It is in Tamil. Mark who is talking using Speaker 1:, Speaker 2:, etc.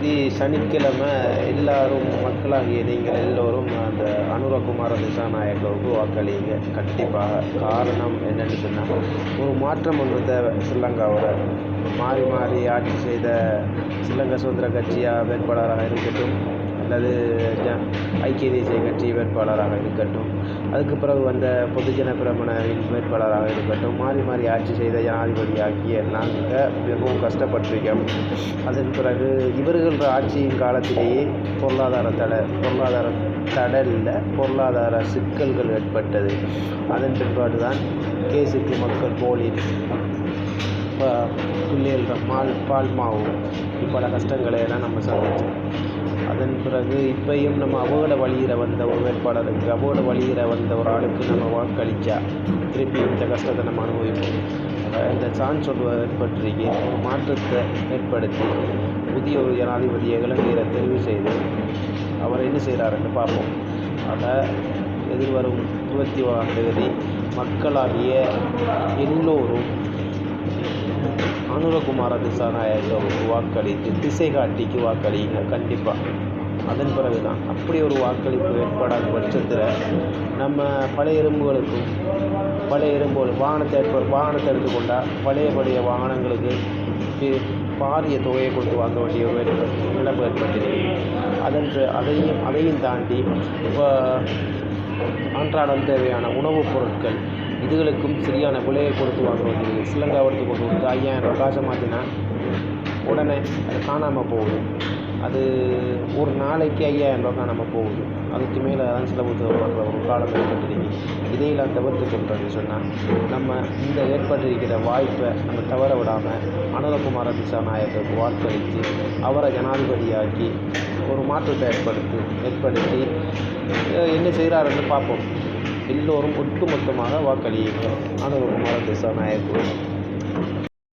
Speaker 1: சரி சனிக்கிழமை எல்லாரும் மக்களாகிய நீங்கள் எல்லோரும் அந்த அனுரகுமார திசாநாயக்கவுக்கு வாக்களிங்க. கண்டிப்பாக காரணம் என்னென்னு சொன்னால் ஒரு மாற்றம் ஒன்று தேவை. ஸ்ரீலங்காவோட மாறி மாறி ஆட்சி செய்த ஸ்ரீலங்கா சுதந்திர கட்சியாக வேட்பாளராக இருக்கட்டும் அல்லது ஜ- ஐக்கிய தேசிய கட்சி வேட்பாளராக இருக்கட்டும். அதுக்கு பிறகு வந்த பொதுஜன பிரமணவின் வேட்பாளராக இருக்கட்டும். மாறி மாறி ஆட்சி செய்த ஜனாதிபதியாகிய நாங்கள் மிகவும் கஷ்டப்பட்டிருக்கோம் அதன் பிறகு இவர்கள் ஆட்சியின் காலத்திலேயே பொருளாதார தடை பொருளாதார தடலில் பொருளாதார சிக்கல்கள் ஏற்பட்டது. அதன் பிற்பாடு தான் கேஸுக்கு மக்கள் போலி இப்போ பிள்ளைகள் பால் பால் மாவு பல கஷ்டங்களை எல்லாம் நம்ம சந்திச்சோம். அதன் பிறகு இப்பையும் நம்ம அவோட வழியில் வந்த ஒரு வேட்பாளருக்கு அவோட வழியில் வந்த ஒரு ஆளுக்கு நம்ம வாக்களித்தா திருப்பி இந்த கஷ்டத்தை நம்ம அனுபவிப்போம். இந்த சான்ஸ் ஒன்று ஏற்பட்டிருக்கு ஒரு மாற்றத்தை ஏற்படுத்தி புதிய ஒரு ஜனாதிபதியை இளைஞரை தெரிவு செய்து அவர் என்ன செய்கிறாருன்னு பார்ப்போம். ஆக எதிர்வரும் இருபத்தி ஓராம் தேதி மக்களாகிய எல்லோரும் குமார திசாநாயகருக்கு வாக்களித்து திசை காட்டிக்கு வாக்களிங்க கண்டிப்பாக அதன் பிறகு தான் அப்படி ஒரு வாக்களிப்பு ஏற்படாத பட்சத்தில் நம்ம பழைய எறும்புகளுக்கும் பழைய எறும்புகள் வாகனத்தை ஏற்ப வாகனத்தை எடுத்துக்கொண்டால் பழைய பழைய வாகனங்களுக்கு பாரிய தொகையை கொடுத்து வாங்க வேண்டிய ஒரு இழப்பு நிலைமை ஏற்பட்டிருக்கு. அதன் அதையும் அதையும் தாண்டி இப்போ அன்றாடம் தேவையான உணவுப் பொருட்கள் இதுகளுக்கும் சரியான விலையை கொடுத்து வாங்க வேண்டியது எடுத்து கொண்டு வந்து ஐயாயிரம் காசை மாற்றினா உடனே அது காணாமல் போகுது. அது ஒரு நாளைக்கு ஐயாயிரம் ரூபா காணாமல் போகுது. அதுக்கு மேலே தான் செலவு தேவைப்படுற ஒரு காலம் ஏற்பட்டிருக்கு. இதையெல்லாம் தவிர்த்து கொள்றதுன்னு சொன்னால் நம்ம இந்த ஏற்பட்டிருக்கிற வாய்ப்பை நம்ம தவற விடாமல் அனுரகுமார திசாநாயகருக்கு வாக்களித்து அவரை ஜனாதிபதியாக்கி ஒரு மாற்றத்தை ஏற்படுத்தி ஏற்படுத்தி என்ன செய்கிறாருன்னு பார்ப்போம். எல்லோரும் ஒட்டுமொத்தமாக வாக்களியுங்கள். அனுரகுமார திசாநாயகருக்கு